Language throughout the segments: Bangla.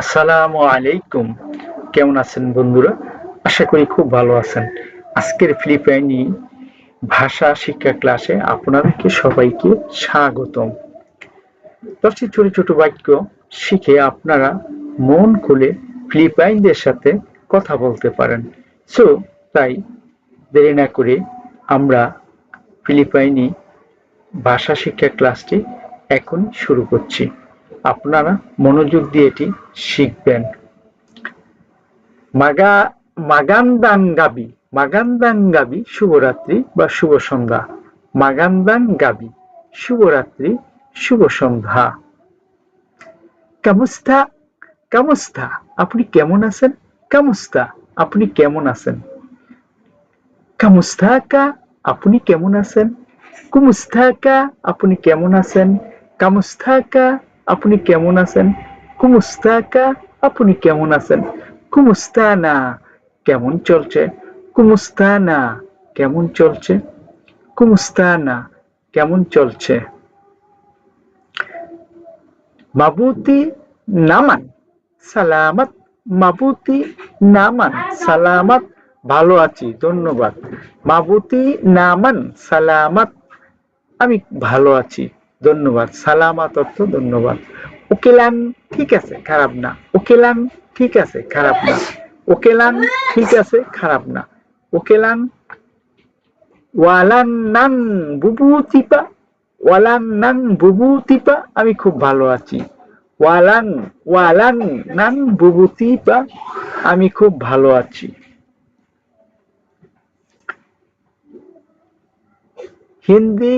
আসসালামু আলাইকুম। কেমন আছেন বন্ধুরা? আশা করি খুব ভালো আছেন। আজকের ফিলিপাইনি ভাষা শিক্ষা ক্লাসে আপনাদেরকে সবাইকে স্বাগতম। দশটি ছোট ছোট বাক্য শিখে আপনারা মন খুলে ফিলিপাইনদের সাথে কথা বলতে পারেন। সো তাই দেরি না করে আমরা ফিলিপাইনি ভাষা শিক্ষা ক্লাসটি এখন শুরু করছি। আপনারা মনোযোগ দিয়ে এটি শিখবেন। মাগা মাগান্দাঙ্গাবি মাগান্দাঙ্গাবি শুভরাত্রি বা শুভ সন্ধ্যা। মাগান্দাঙ্গাবি শুভরাত্রি, শুভ সন্ধ্যা। কামুস্তা কামুস্তা আপনি কেমন আছেন? কামুস্তা আপনি কেমন আছেন? কামুস্তাকা আপনি কেমন আছেন? কুমুস্তাকা আপনি কেমন আছেন? কামুস্তাকা আপনি কেমন আছেন? কুমুস্তাকা, আপনি কেমন আছেন? কুমুস্তানা, কেমন চলছে? কুমুস্তানা, কেমন চলছে? কুমুস্তানা, কেমন চলছে? মাবুতি নামান, সালামত মাবুতি নামান, সালামত, ভালো আছি, ধন্যবাদ। মাবুতি নামান, সালামত, আমি ভালো আছি। ধন্যবাদ, সালামাত অর্থ ধন্যবাদ। ওকেলান ঠিক আছে, খারাপ না। ওকেলান ঠিক আছে, খারাপ না। ওকেলান ঠিক আছে, খারাপ না। ওকেলান ওয়ালান নান বুবু ওয়ালান নান বুবু আমি খুব ভালো আছি। ওয়ালান ওয়ালান নান বুবু তিপা, আমি খুব ভালো আছি। হিন্দি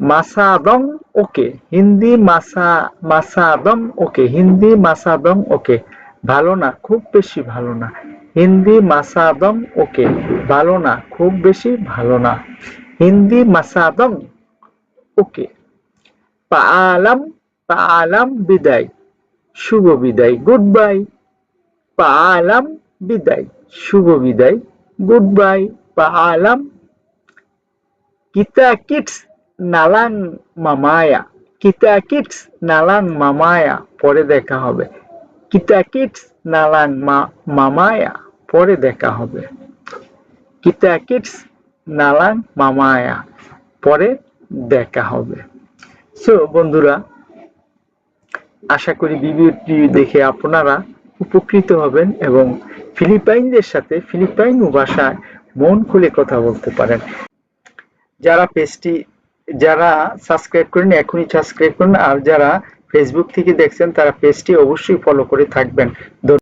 মাসাদং ওকে, হিন্দি মাসা, মাসাদং ওকে, হিন্দি মাসাদং ওকে, ভালো না, খুব বেশি ভালো না। হিন্দি মাসাদং ওকে, ভালো না, খুব বেশি ভালো না। হিন্দি মাসাদং ওকে পাআলাম পাআলাম বিদায়, শুভ বিদায় গুড বাই পাআলাম বিদায়, শুভ বিদায় গুড বাই পাআলাম kita kids নালাং মামায়া, কিতা কিডস নালান মামায়া, পরে দেখা হবে। কিতা কিডস নালাং মামায়া, পরে দেখা হবে। কিতা কিডস নালান মামায়া, পরে দেখা হবে। সো বন্ধুরা, আশা করি ভিডিওটি দেখে আপনারা উপকৃত হবেন এবং ফিলিপাইনদের সাথে ফিলিপাইন ভাষায় মন খুলে কথা বলতে পারেন। যারা পেজটি যারা সাবস্ক্রাইব করেন এখনই সাবস্ক্রাইব করুন। আর যারা ফেসবুক থেকে দেখছেন, তারা পেজটি অবশ্যই ফলো করে থাকবেন।